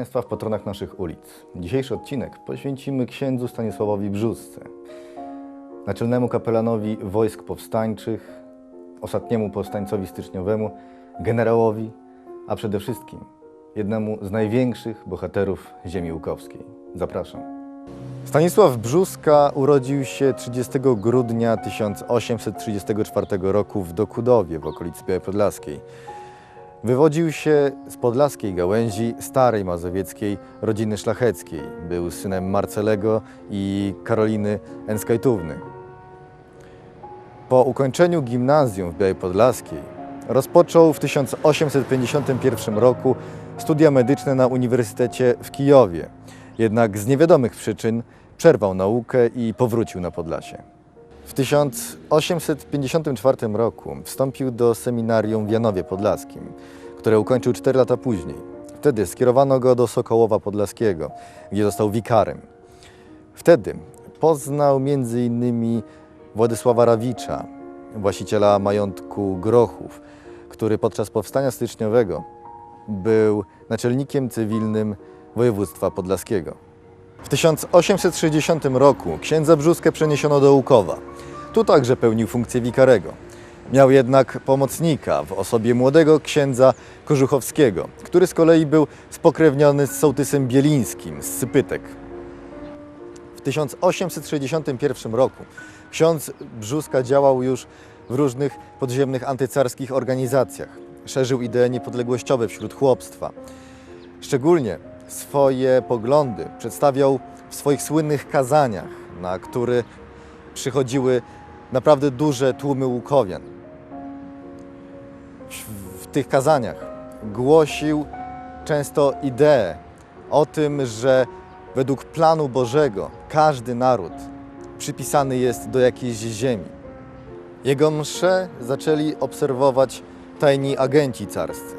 Państwa w patronach naszych ulic. Dzisiejszy odcinek poświęcimy księdzu Stanisławowi Brzusce, naczelnemu kapelanowi wojsk powstańczych, ostatniemu powstańcowi styczniowemu, generałowi, a przede wszystkim jednemu z największych bohaterów ziemi łukowskiej. Zapraszam. Stanisław Brzuska urodził się 30 grudnia 1834 roku w Dokudowie w okolicy Białej Podlaskiej. Wywodził się z podlaskiej gałęzi starej mazowieckiej rodziny szlacheckiej. Był synem Marcelego i Karoliny Enskajtówny. Po ukończeniu gimnazjum w Białej Podlaskiej rozpoczął w 1851 roku studia medyczne na Uniwersytecie w Kijowie. Jednak z niewiadomych przyczyn przerwał naukę i powrócił na Podlasie. W 1854 roku wstąpił do seminarium w Janowie Podlaskim, które ukończył 4 lata później. Wtedy skierowano go do Sokołowa Podlaskiego, gdzie został wikarem. Wtedy poznał m.in. Władysława Rawicza, właściciela majątku Grochów, który podczas powstania styczniowego był naczelnikiem cywilnym województwa podlaskiego. W 1860 roku księdza Brzuskę przeniesiono do Łukowa. Tu także pełnił funkcję wikarego. Miał jednak pomocnika w osobie młodego księdza Kożuchowskiego, który z kolei był spokrewniony z sołtysem bielińskim z Sypytek. W 1861 roku ksiądz Brzuska działał już w różnych podziemnych antycarskich organizacjach. Szerzył idee niepodległościowe wśród chłopstwa. Szczególnie swoje poglądy przedstawiał w swoich słynnych kazaniach, na które przychodziły naprawdę duże tłumy łukowian. W- tych kazaniach głosił często ideę o tym, że według planu Bożego każdy naród przypisany jest do jakiejś ziemi. Jego msze zaczęli obserwować tajni agenci carscy.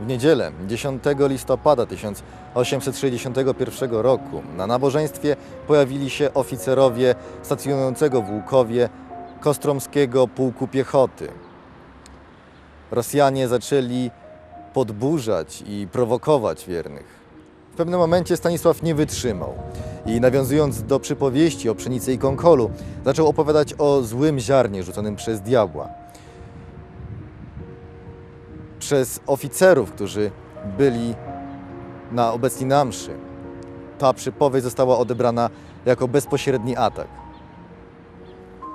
W niedzielę 10 listopada 1861 roku na nabożeństwie pojawili się oficerowie stacjonującego w Łukowie Kostromskiego Pułku Piechoty. Rosjanie zaczęli podburzać i prowokować wiernych. W pewnym momencie Stanisław nie wytrzymał i nawiązując do przypowieści o pszenicy i konkolu, zaczął opowiadać o złym ziarnie rzuconym przez diabła przez oficerów, którzy byli na obecni na mszy. Ta przypowieść została odebrana jako bezpośredni atak.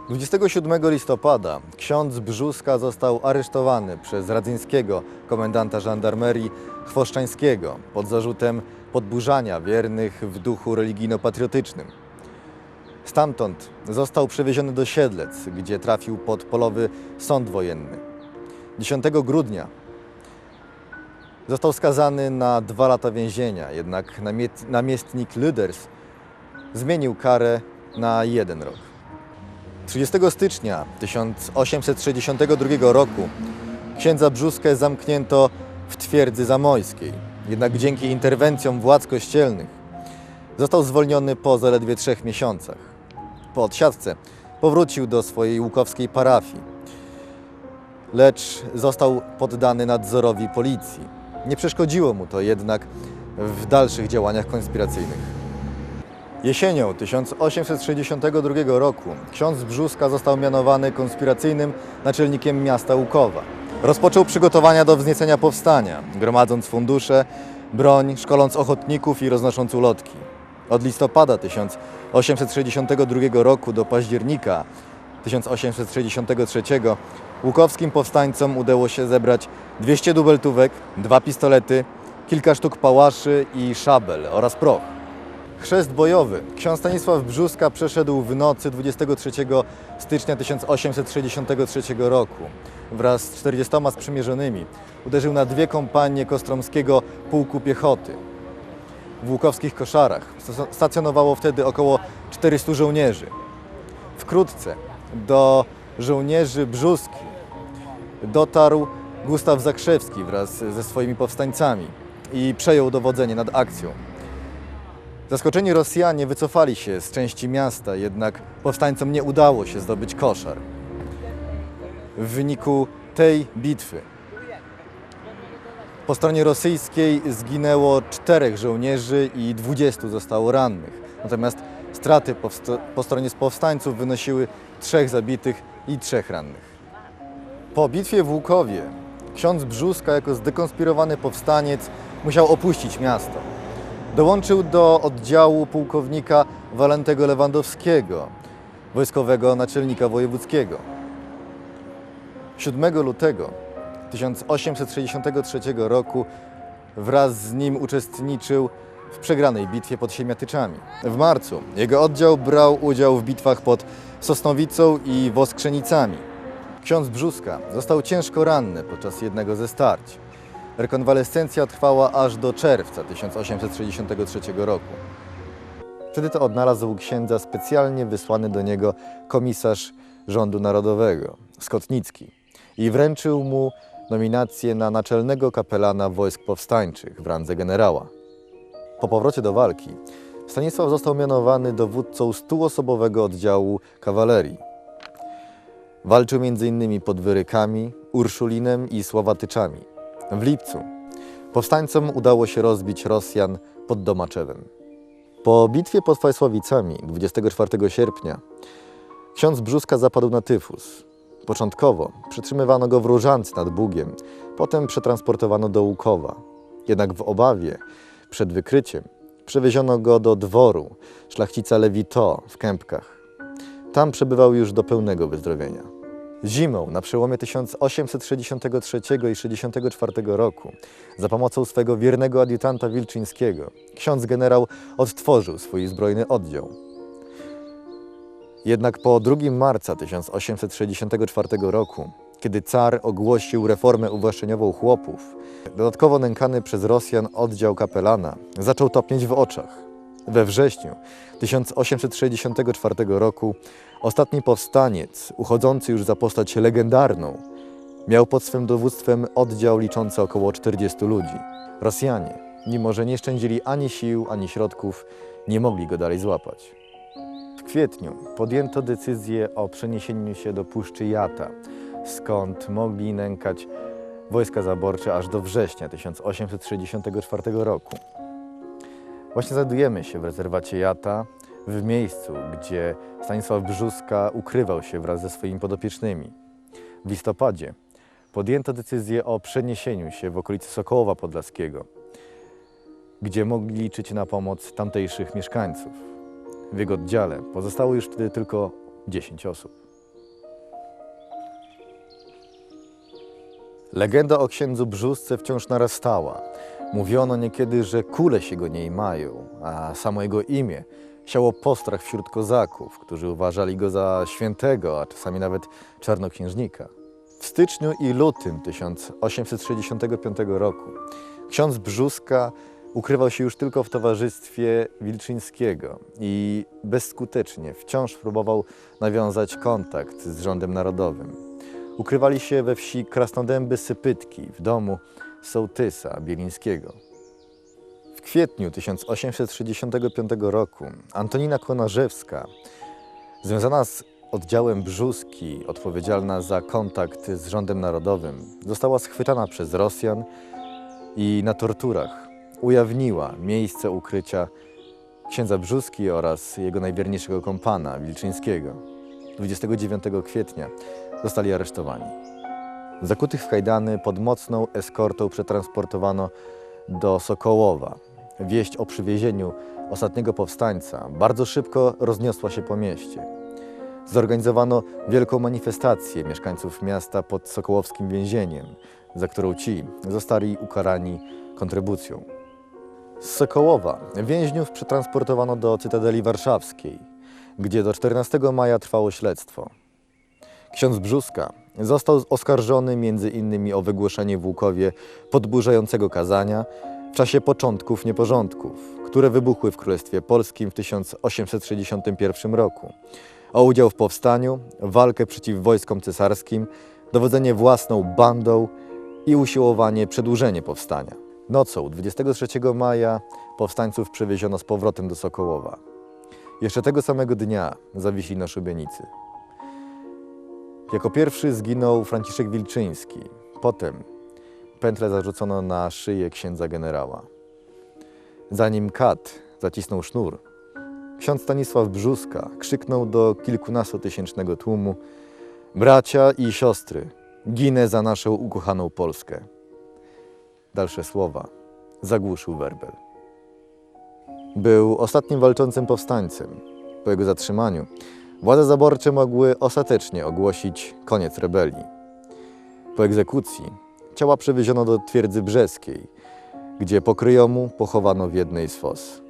27 listopada ksiądz Brzuska został aresztowany przez radzyńskiego komendanta żandarmerii Chwoszczańskiego pod zarzutem podburzania wiernych w duchu religijno-patriotycznym. Stamtąd został przewieziony do Siedlec, gdzie trafił pod polowy sąd wojenny. 10 grudnia Został skazany na dwa lata więzienia, jednak namiestnik Lüders zmienił karę na jeden rok. 30 stycznia 1862 roku księdza Brzuskę zamknięto w twierdzy zamojskiej. Jednak dzięki interwencjom władz kościelnych został zwolniony po zaledwie trzech miesiącach. Po odsiadce powrócił do swojej łukowskiej parafii, lecz został poddany nadzorowi policji. Nie przeszkodziło mu to jednak w dalszych działaniach konspiracyjnych. Jesienią 1862 roku ksiądz Brzuska został mianowany konspiracyjnym naczelnikiem miasta Łukowa. Rozpoczął przygotowania do wzniecenia powstania, gromadząc fundusze, broń, szkoląc ochotników i roznosząc ulotki. Od listopada 1862 roku do października 1863 łukowskim powstańcom udało się zebrać 200 dubeltówek, dwa pistolety, kilka sztuk pałaszy i szabel oraz proch. Chrzest bojowy. Ksiądz Stanisław Brzuska przeszedł w nocy 23 stycznia 1863 roku. Wraz z 40 sprzymierzonymi uderzył na dwie kompanie Kostromskiego Pułku Piechoty. W Łukowskich Koszarach stacjonowało wtedy około 400 żołnierzy. Wkrótce do żołnierzy Brzuski dotarł Gustaw Zakrzewski wraz ze swoimi powstańcami i przejął dowodzenie nad akcją. Zaskoczeni Rosjanie wycofali się z części miasta, jednak powstańcom nie udało się zdobyć koszar. W wyniku tej bitwy po stronie rosyjskiej zginęło czterech żołnierzy i 20 zostało rannych. Natomiast straty po, stronie powstańców wynosiły trzech zabitych i trzech rannych. Po bitwie w Łukowie ksiądz Brzuska jako zdekonspirowany powstaniec musiał opuścić miasto. Dołączył do oddziału pułkownika Walentego Lewandowskiego, wojskowego naczelnika wojewódzkiego. 7 lutego 1863 roku wraz z nim uczestniczył w przegranej bitwie pod Siemiatyczami. W marcu jego oddział brał udział w bitwach pod Sosnowicą i Woskrzenicami. Ksiądz Brzuska został ciężko ranny podczas jednego ze starć. Rekonwalescencja trwała aż do czerwca 1863 roku. Wtedy to odnalazł księdza specjalnie wysłany do niego komisarz rządu narodowego, Skotnicki, i wręczył mu nominację na naczelnego kapelana wojsk powstańczych w randze generała. Po powrocie do walki Stanisław został mianowany dowódcą stuosobowego oddziału kawalerii. Walczył m.in. pod Wyrykami, Urszulinem i Słowatyczami. W lipcu powstańcom udało się rozbić Rosjan pod Domaczewem. Po bitwie pod Fajsławicami 24 sierpnia ksiądz Brzuska zapadł na tyfus. Początkowo przytrzymywano go w Różance nad Bugiem, potem przetransportowano do Łukowa. Jednak w obawie przed wykryciem przewieziono go do dworu szlachcica Lewito w Kępkach. Tam przebywał już do pełnego wyzdrowienia. Zimą na przełomie 1863 i 64 roku za pomocą swego wiernego adiutanta Wilczyńskiego ksiądz generał odtworzył swój zbrojny oddział. Jednak po 2 marca 1864 roku, kiedy car ogłosił reformę uwłaszczeniową chłopów, dodatkowo nękany przez Rosjan oddział kapelana zaczął topnieć w oczach. We wrześniu 1864 roku ostatni powstaniec, uchodzący już za postać legendarną, miał pod swym dowództwem oddział liczący około 40 ludzi. Rosjanie, mimo że nie szczędzili ani sił, ani środków, nie mogli go dalej złapać. W kwietniu podjęto decyzję o przeniesieniu się do Puszczy Jata, skąd mogli nękać wojska zaborcze aż do września 1864 roku. Właśnie znajdujemy się w rezerwacie Jata, w miejscu, gdzie Stanisław Brzuska ukrywał się wraz ze swoimi podopiecznymi. W listopadzie podjęto decyzję o przeniesieniu się w okolice Sokołowa Podlaskiego, gdzie mogli liczyć na pomoc tamtejszych mieszkańców. W jego oddziale pozostało już wtedy tylko 10 osób. Legenda o księdzu Brzusce wciąż narastała. Mówiono niekiedy, że kule się go nie mają, a samo jego imię siało postrach wśród kozaków, którzy uważali go za świętego, a czasami nawet czarnoksiężnika. W styczniu i lutym 1865 roku ksiądz Brzuska ukrywał się już tylko w towarzystwie Wilczyńskiego i bezskutecznie wciąż próbował nawiązać kontakt z rządem narodowym. Ukrywali się we wsi Krasnodęby Sypytki w domu sołtysa Bielińskiego. W kwietniu 1865 roku Antonina Konarzewska, związana z oddziałem Brzuski, odpowiedzialna za kontakt z rządem narodowym, została schwytana przez Rosjan i na torturach ujawniła miejsce ukrycia księdza Brzuski oraz jego najwierniejszego kompana Wilczyńskiego. 29 kwietnia zostali aresztowani. Zakutych w kajdany pod mocną eskortą przetransportowano do Sokołowa. Wieść o przywiezieniu ostatniego powstańca bardzo szybko rozniosła się po mieście. Zorganizowano wielką manifestację mieszkańców miasta pod Sokołowskim więzieniem, za którą ci zostali ukarani kontrybucją. Z Sokołowa więźniów przetransportowano do Cytadeli Warszawskiej, gdzie do 14 maja trwało śledztwo. Ksiądz Brzuska został oskarżony innymi o wygłoszenie w Łukowie podburzającego kazania w czasie początków nieporządków, które wybuchły w Królestwie Polskim w 1861 roku, o udział w powstaniu, walkę przeciw wojskom cesarskim, dowodzenie własną bandą i usiłowanie przedłużenia powstania. Nocą 23 maja powstańców przewieziono z powrotem do Sokołowa. Jeszcze tego samego dnia zawisli na szubienicy. Jako pierwszy zginął Franciszek Wilczyński. Potem pętlę zarzucono na szyję księdza generała. Zanim kat zacisnął sznur, ksiądz Stanisław Brzuska krzyknął do kilkunastotysięcznego tłumu Bracia i siostry, ginę za naszą ukochaną Polskę. Dalsze słowa zagłuszył werbel. Był ostatnim walczącym powstańcem. Po jego zatrzymaniu władze zaborcze mogły ostatecznie ogłosić koniec rebelii. Po egzekucji ciała przewieziono do twierdzy brzeskiej, gdzie po kryjomu pochowano w jednej z fos.